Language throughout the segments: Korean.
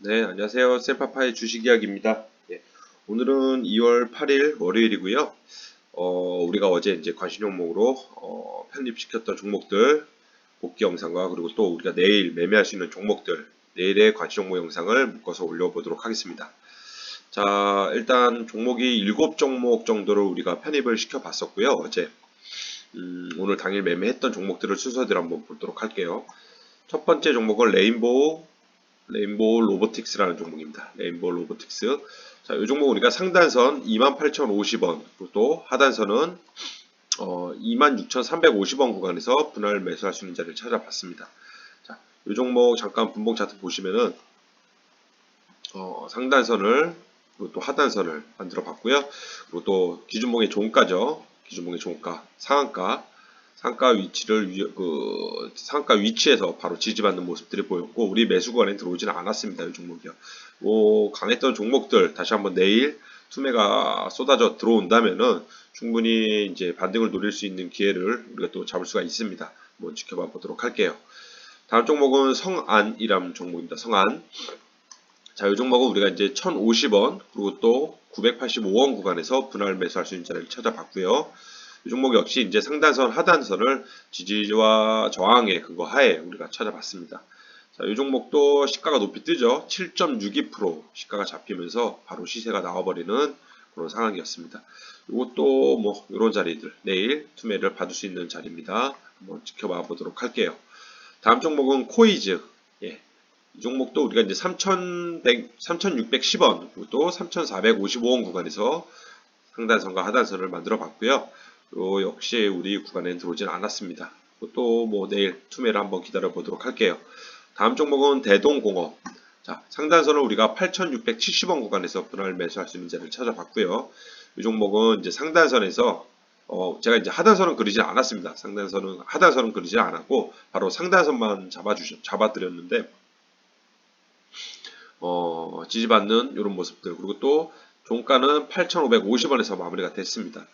네, 안녕하세요. 셀파파의 주식 이야기입니다. 예, 오늘은 2월 8일 월요일이고요. 어, 우리가 어제 이제 관심 종목으로 어, 편입시켰던 종목들 복귀 영상과 그리고 또 우리가 내일 매매할 수 있는 종목들 내일의 관심 종목 영상을 묶어서 올려보도록 하겠습니다. 자, 일단 종목이 7 종목 정도를 우리가 편입을 시켜 봤었고요. 어제 음, 오늘 당일 매매했던 종목들을 순서대로 한번 보도록 할게요. 첫 번째 종목은 레인보우 레인보우 로보틱스라는 종목입니다. 레인보우 로보틱스. 자, 이 종목 우리가 상단선 28,050원, 그리고 또 하단선은 어, 26,350원 구간에서 분할 매수할 수 있는 자리를 찾아봤습니다. 자, 이 종목 잠깐 분봉 차트 보시면은 어, 상단선을 그리고 또 하단선을 만들어 봤고요. 그리고 또 기준봉의 종가죠. 기준봉의 종가, 상한가, 상가 위치를 위, 그 상가 위치에서 바로 지지받는 모습들이 보였고 우리 매수 구간에 들어오지는 않았습니다. 이 종목이요. 뭐 강했던 종목들 다시 한번 내일 투매가 쏟아져 들어온다면은 충분히 이제 반등을 노릴 수 있는 기회를 우리가 또 잡을 수가 있습니다. 한번 지켜봐 보도록 할게요. 다음 종목은 성안이라는 종목입니다. 성안. 자, 이 종목은 우리가 이제 1,050원 그리고 또 985원 구간에서 분할 매수할 수 있는 자리를 찾아봤고요. 이 종목 역시 이제 상단선, 하단선을 지지와 저항의 그거 하에 우리가 찾아봤습니다. 자, 이 종목도 시가가 높이 뜨죠. 7.62% 시가가 잡히면서 바로 시세가 나와버리는 그런 상황이었습니다. 이것도 뭐 이런 자리들 내일 투매를 받을 수 있는 자리입니다. 한번 지켜봐 보도록 할게요. 다음 종목은 코이즈. 예. 이 종목도 우리가 이제 3,100, 3,610원, 그리고 또 3,455원 구간에서 상단선과 하단선을 만들어 봤고요. 요 역시 우리 구간에 들어오진 않았습니다. 또 뭐 내일 투매를 한번 기다려 보도록 할게요. 다음 종목은 대동공업. 자, 상단선을 우리가 8,670원 구간에서 분할 매수할 수 있는 자리를 찾아봤고요. 이 종목은 이제 상단선에서 어, 제가 이제 하단선은 그리지 않았습니다. 상단선은 하단선은 그리지 않았고 바로 상단선만 잡아주셨 잡아드렸는데 어, 지지받는 이런 모습들 그리고 또 종가는 8,550원에서 마무리가 됐습니다.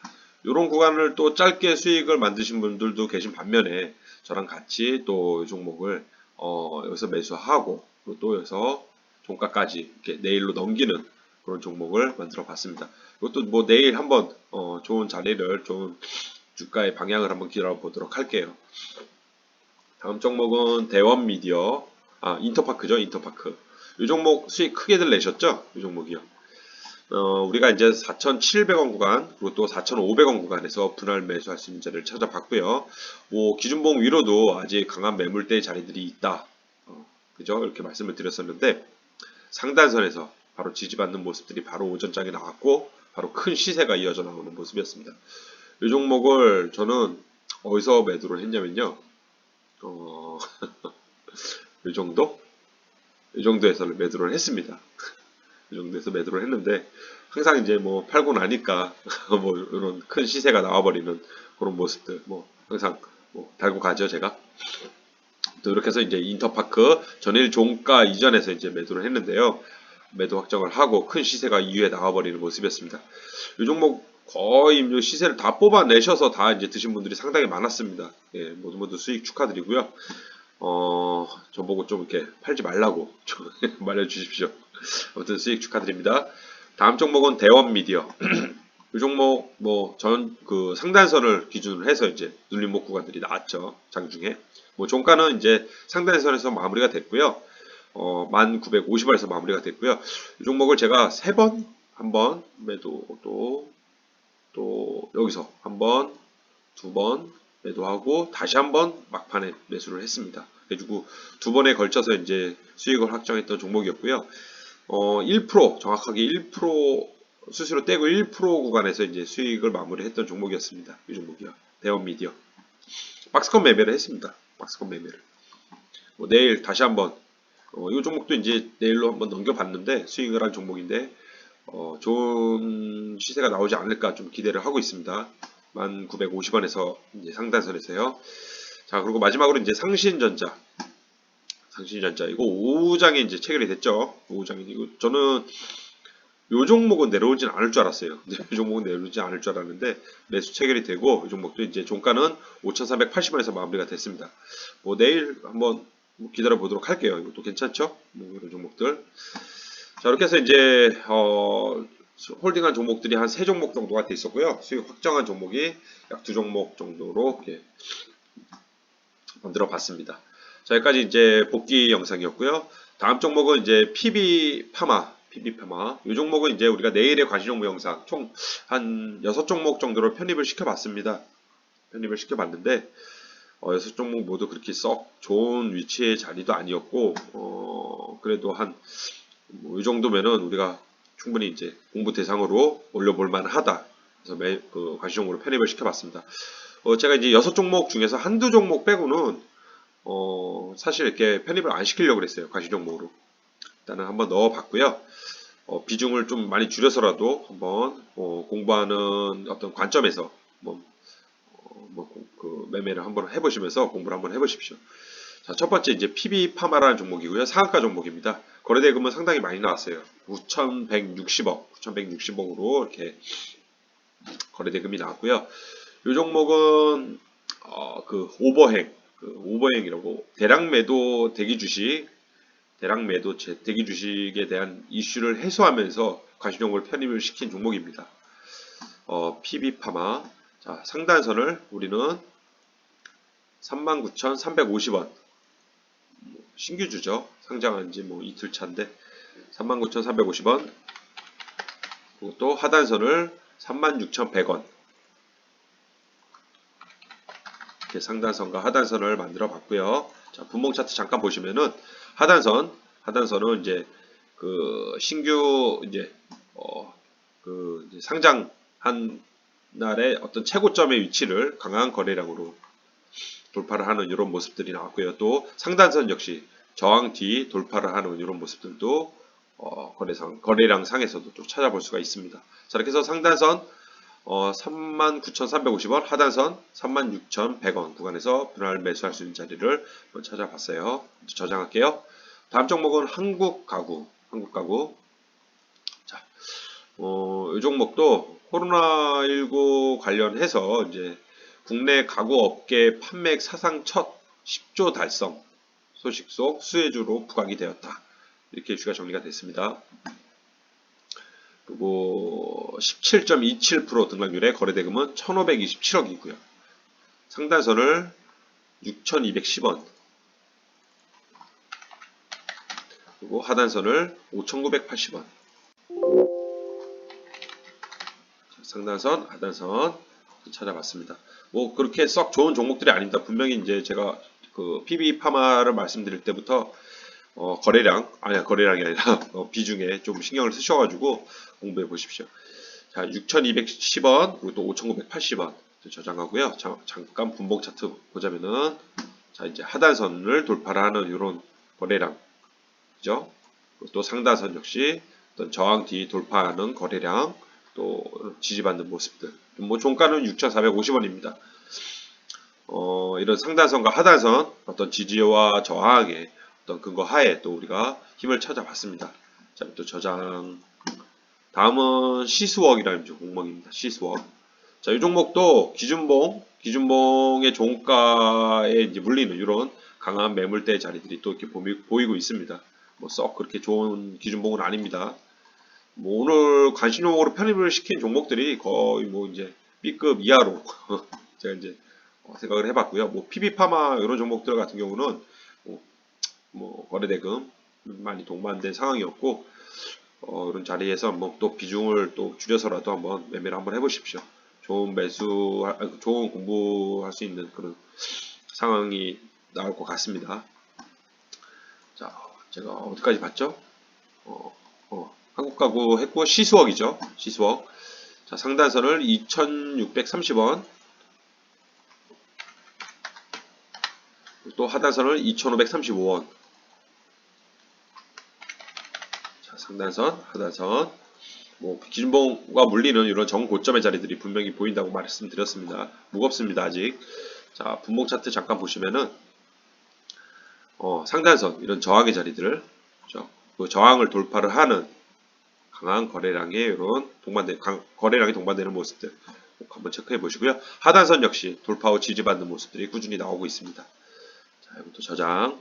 이런 구간을 또 짧게 수익을 만드신 분들도 계신 반면에 저랑 같이 또 이 종목을 어, 여기서 매수하고 그리고 또 여기서 종가까지 이렇게 내일로 넘기는 그런 종목을 만들어 봤습니다. 이것도 뭐 내일 한번 어, 좋은 자리를 좋은 주가의 방향을 한번 기다려 보도록 할게요. 다음 종목은 대원 미디어 아 인터파크죠 인터파크 이 종목 수익 크게들 내셨죠 이 종목이요 어, 우리가 이제 4,700원 구간 그리고 또 4,500원 구간에서 분할 매수할 수 있는 자리를 찾아봤고요. 뭐 기준봉 위로도 아직 강한 매물대 자리들이 있다. 어, 그죠? 이렇게 말씀을 드렸었는데 상단선에서 바로 지지받는 모습들이 바로 오전장에 나왔고 바로 큰 시세가 이어져 나오는 모습이었습니다. 이 종목을 저는 어디서 매도를 했냐면요. 어, 이 정도? 이 정도에서 매도를 했습니다. 이 정도에서 매도를 했는데 항상 이제 뭐 팔고 나니까 뭐 이런 큰 시세가 나와버리는 그런 모습들 뭐 항상 뭐 달고 가죠 제가. 또 이렇게 해서 이제 인터파크 전일 종가 이전에서 이제 매도를 했는데요. 매도 확정을 하고 큰 시세가 이후에 나와버리는 모습이었습니다. 이 종목 거의 시세를 다 뽑아내셔서 다 이제 드신 분들이 상당히 많았습니다. 예, 모두 모두 수익 축하드리고요 어, 저보고 좀 이렇게 팔지 말라고 좀 말해주십시오. 아무튼 수익 축하드립니다. 다음 종목은 대원 미디어. 이 종목 뭐 전 그 상단선을 기준으로 해서 이제 눌림목 구간들이 나왔죠. 장중에. 뭐 종가는 이제 상단선에서 마무리가 됐고요. 어, 1950원에서 마무리가 됐고요. 이 종목을 제가 세 번, 한번 매도 또, 또 여기서 한 번, 두번 매도하고 다시 한번 막판에 매수를 했습니다. 그래가지고 두 번에 걸쳐서 이제 수익을 확정했던 종목이었고요. 어, 1% 정확하게 1% 수수료 떼고 1% 구간에서 이제 수익을 마무리했던 종목이었습니다. 이 종목이요. 대원 미디어. 박스권 매매를 했습니다. 박스권 매매를. 뭐 내일 다시 한번 어, 이 종목도 이제 내일로 한번 넘겨봤는데 수익을 한 종목인데 어, 좋은 시세가 나오지 않을까 좀 기대를 하고 있습니다. 1950원에서 이제 상단선에서요. 자, 그리고 마지막으로 이제 상신전자. 상신전자. 이거 5장에 이제 체결이 됐죠. 5장이. 이거 저는 요 종목은 내려오진 않을 줄 알았어요. 요 종목은 내려오지 않을 줄 알았는데 매수 체결이 되고 이 종목도 이제 종가는 5,380원에서 마무리가 됐습니다. 뭐 내일 한번 뭐 기다려 보도록 할게요. 이것도 괜찮죠? 뭐 이런 종목들. 자, 이렇게 해서 이제 어, 홀딩한 종목들이 한세 종목 정도가 돼 있었고요. 수익 확정한 종목이 약두 종목 정도로 이렇게 만들어 봤습니다. 자, 여기까지 이제 복귀 영상이었고요. 다음 종목은 이제 PB 파마, PB 파마. 이 종목은 이제 우리가 내일의 관심 종목 영상 총 한 6종목 정도로 편입을 시켜 봤습니다. 편입을 시켜 봤는데 어, 6종목 모두 그렇게 썩 좋은 위치의 자리도 아니었고 어, 그래도 한 뭐, 이 정도면은 우리가 충분히 이제 공부 대상으로 올려볼 만하다. 그래서 매, 그 관심종목으로 편입을 시켜봤습니다. 어, 제가 이제 여섯 종목 중에서 한두 종목 빼고는 어, 사실 이렇게 편입을 안 시키려고 그랬어요. 관심종목으로. 일단은 한번 넣어봤고요. 어, 비중을 좀 많이 줄여서라도 한번 어, 공부하는 어떤 관점에서 뭐, 어, 뭐, 그 매매를 한번 해보시면서 공부를 한번 해보십시오. 자, 첫 번째 이제 PB 파마라는 종목이고요. 상한가 종목입니다. 거래대금은 상당히 많이 나왔어요. 9,160억, 9,160억으로 이렇게 거래대금이 나왔고요. 이 종목은 어, 그 오버행, 그 오버행이라고 대량 매도 대기 주식, 대량 매도 제- 대기 주식에 대한 이슈를 해소하면서 관심 종목을 편입을 시킨 종목입니다. 어, PB 파마. 자, 상단선을 우리는 39,350원. 신규주죠. 상장한 지 뭐 이틀 차인데 39,350원. 그리고 또 하단선을 36,100원. 이렇게 상단선과 하단선을 만들어 봤고요. 자, 분봉 차트 잠깐 보시면은 하단선, 하단선은 이제 그 신규 이제 어그 상장한 날의 어떤 최고점의 위치를 강한 거래량으로 돌파를 하는 이런 모습들이 나왔고요. 또 상단선 역시 저항 뒤 돌파를 하는 이런 모습들도 어, 거래상 거래량 상에서도 또 찾아볼 수가 있습니다. 자 이렇게 해서 상단선 어, 39,350원, 하단선 36,100원 구간에서 분할 매수할 수 있는 자리를 찾아봤어요. 저장할게요. 다음 종목은 한국 가구, 한국 가구. 자, 어, 이 종목도 코로나19 관련해서 이제 국내 가구 업계 판매액 사상 첫 10조 달성 소식 속 수혜주로 부각이 되었다. 이렇게 이슈가 정리가 됐습니다. 그리고 17.27% 등락률의 거래대금은 1,527억이고요. 상단선을 6,210원 그리고 하단선을 5,980원 상단선, 하단선 찾아봤습니다. 뭐 그렇게 썩 좋은 종목들이 아닙니다. 분명히 이제 제가 그 PB 파마를 말씀드릴 때부터 어, 거래량 아니야 거래량이 아니라 어, 비중에 좀 신경을 쓰셔가지고 공부해 보십시오. 자 6,210원 그리고 또 5,980원 저장하고요. 자, 잠깐 분봉 차트 보자면은 자 이제 하단선을 돌파를 하는 이런 거래량 그죠? 또 상단선 역시 어떤 저항 뒤 돌파하는 거래량 또 지지받는 모습들. 뭐 종가는 6,450원입니다. 어, 이런 상단선과 하단선 어떤 지지와 저항의 어떤 근거 하에 또 우리가 힘을 찾아봤습니다. 자, 또 저장. 다음은 시스웍이라는 종목입니다. 시스웍. 자, 이 종목도 기준봉, 기준봉의 종가에 이제 물리는 이런 강한 매물대 자리들이 또 이렇게 보이고 있습니다. 뭐 썩 그렇게 좋은 기준봉은 아닙니다. 뭐 오늘 관심종목으로 편입을 시킨 종목들이 거의 뭐 이제 B급 이하로 제가 이제 어, 생각을 해봤고요. 뭐 PB파마 이런 종목들 같은 경우는 뭐, 뭐 거래대금 많이 동반된 상황이었고 어, 이런 자리에서 뭐 또 비중을 또 줄여서라도 한번 매매를 한번 해보십시오. 좋은 매수, 아, 좋은 공부할 수 있는 그런 상황이 나올 것 같습니다. 자, 제가 어디까지 봤죠? 어, 어. 한국 가구 했고 시스웍이죠. 시스웍. 자, 상단선을 2,630원. 또 하단선을 2,535원. 자, 상단선, 하단선. 뭐 기준봉과 물리는 이런 정고점의 자리들이 분명히 보인다고 말씀드렸습니다. 무겁습니다, 아직. 자, 분봉 차트 잠깐 보시면은 어, 상단선 이런 저항의 자리들, 그렇죠? 그 저항을 돌파를 하는 강한 거래량의 이런 동반된 강, 거래량이 동반되는 모습들 꼭 한번 체크해 보시고요. 하단선 역시 돌파 후 지지받는 모습들이 꾸준히 나오고 있습니다. 자, 이것도 저장.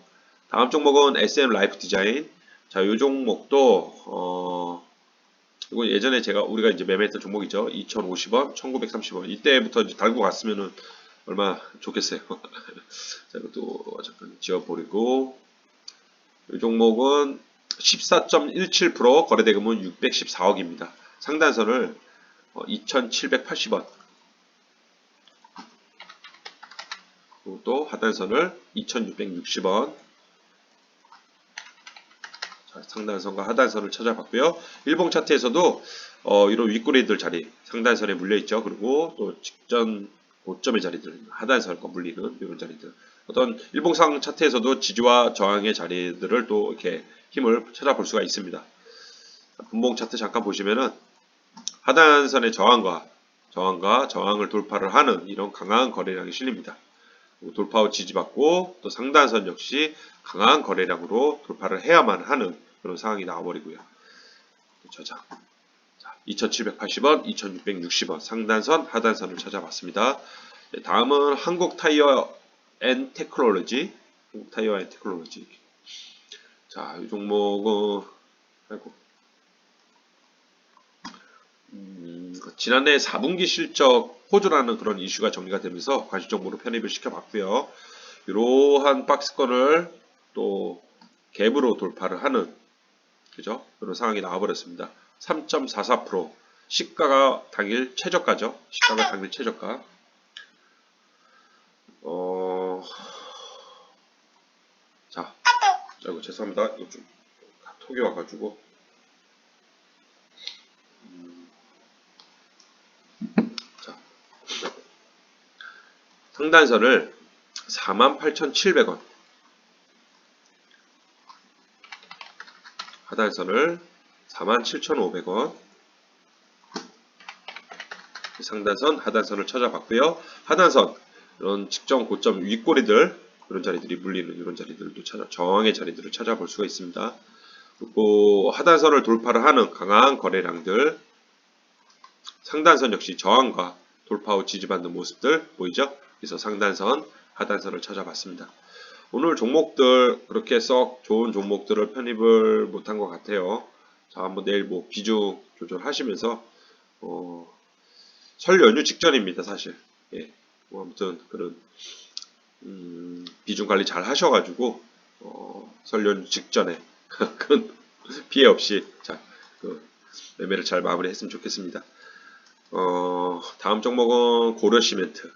다음 종목은 SM 라이프 디자인. 자, 이 종목도 어 이거 예전에 제가 우리가 이제 매매했던 종목이죠. 2,050원, 1,930원. 이때부터 달고 갔으면은 얼마나 좋겠어요. 자, 이것도 잠깐 지워버리고 이 종목은 14.17% 거래대금은 614억입니다. 상단선을 어, 2,780원. 그리고 또 하단선을 2,660원. 자, 상단선과 하단선을 찾아봤고요. 일봉 차트에서도 어, 이런 윗꼬리들 자리 상단선에 물려 있죠. 그리고 또 직전 고점의 자리들 하단선과 물리는 이런 자리들. 어떤 일봉상 차트에서도 지지와 저항의 자리들을 또 이렇게 힘을 찾아볼 수가 있습니다. 분봉 차트 잠깐 보시면은 하단선의 저항과 저항과 저항을 돌파를 하는 이런 강한 거래량이 실립니다. 돌파 후 지지받고 또 상단선 역시 강한 거래량으로 돌파를 해야만 하는 그런 상황이 나와버리고요. 저장. 2780원, 2660원 상단선, 하단선을 찾아봤습니다. 네, 다음은 한국 타이어 앤 테크놀로지. 한국 타이어 앤 테크놀로지. 자, 이 종목은 아이고. 음, 지난해 4분기 실적 호조라는 그런 이슈가 정리가 되면서 과시 정보로 편입을 시켜봤고요. 이러한 박스권을 또 갭으로 돌파를 하는 그죠? 그런 상황이 나와버렸습니다. 3.44% 시가가 당일 최저가죠. 시가가 당일 최저가. 어, 자, 아이고 죄송합니다. 이거 좀 톡이 와가지고. 음, 자, 상단선을 48,700원. 하단선을 47,500원. 상단선, 하단선을 찾아봤고요. 하단선, 이런 직전 고점 윗꼬리들, 이런 자리들이 물리는 이런 자리들도 찾아, 저항의 자리들을 찾아볼 수가 있습니다. 그리고 하단선을 돌파를 하는 강한 거래량들, 상단선 역시 저항과 돌파 후 지지받는 모습들 보이죠? 그래서 상단선, 하단선을 찾아봤습니다. 오늘 종목들 그렇게 썩 좋은 종목들을 편입을 못한 것 같아요. 자, 한번 내일 뭐 비중 조절하시면서 어, 설 연휴 직전입니다, 사실. 예, 뭐 아무튼 그런 음, 비중 관리 잘 하셔가지고 어, 설 연휴 직전에 큰 피해 없이 자, 그 매매를 잘 마무리했으면 좋겠습니다. 어, 다음 종목은 고려시멘트.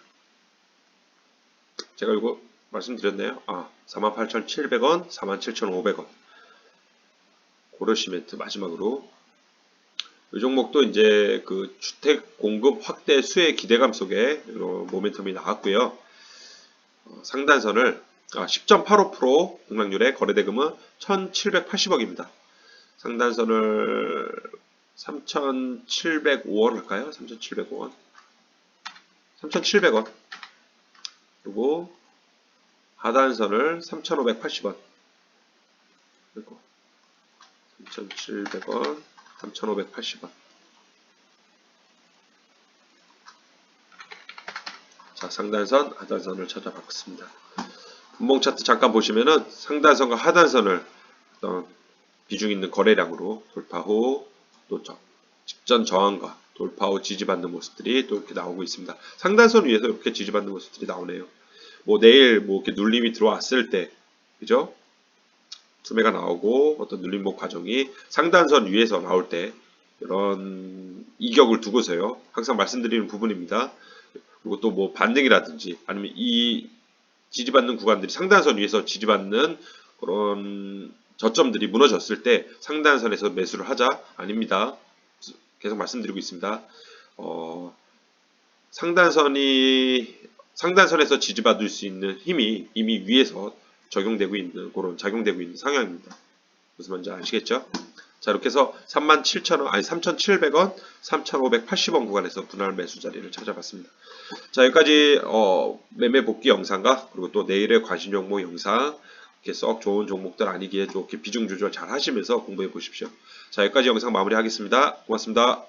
제가 이거 말씀드렸네요. 아, 48,700원, 47,500원. 고려 시멘트 마지막으로 이 종목도 이제 그 주택 공급 확대 수혜 기대감 속에 모멘텀이 나왔고요. 어, 상단선을 아, 10.85% 공락률의 거래대금은 1,780억입니다. 상단선을 3,705원 할까요? 3,705원. 3,700원. 그리고 하단선을 3,580원. 그리고 3,700원, 3,580원. 자, 상단선, 하단선을 찾아봤습니다. 분봉 차트 잠깐 보시면은 상단선과 하단선을 어떤 비중 있는 거래량으로 돌파 후 또 직전 저항과 돌파 후 지지받는 모습들이 또 이렇게 나오고 있습니다. 상단선 위에서 이렇게 지지받는 모습들이 나오네요. 뭐 내일 뭐 이렇게 눌림이 들어왔을 때, 그죠? 투매가 나오고 어떤 눌림목 과정이 상단선 위에서 나올 때 이런 이격을 두고서요. 항상 말씀드리는 부분입니다. 그리고 또 뭐 반등이라든지 아니면 이 지지받는 구간들이 상단선 위에서 지지받는 그런 저점들이 무너졌을 때 상단선에서 매수를 하자 아닙니다. 계속 말씀드리고 있습니다. 어, 상단선이 상단선에서 지지받을 수 있는 힘이 이미 위에서 적용되고 있는 그런 작용되고 있는 상황입니다. 무슨 말인지 아시겠죠? 자 이렇게 해서 37,000원 아니 3,700원 3,580원 구간에서 분할 매수 자리를 찾아봤습니다. 자 여기까지 어, 매매 복귀 영상과 그리고 또 내일의 관심 종목 영상 이렇게 썩 좋은 종목들 아니기에 좋게 비중 조절 잘 하시면서 공부해 보십시오. 자 여기까지 영상 마무리하겠습니다. 고맙습니다.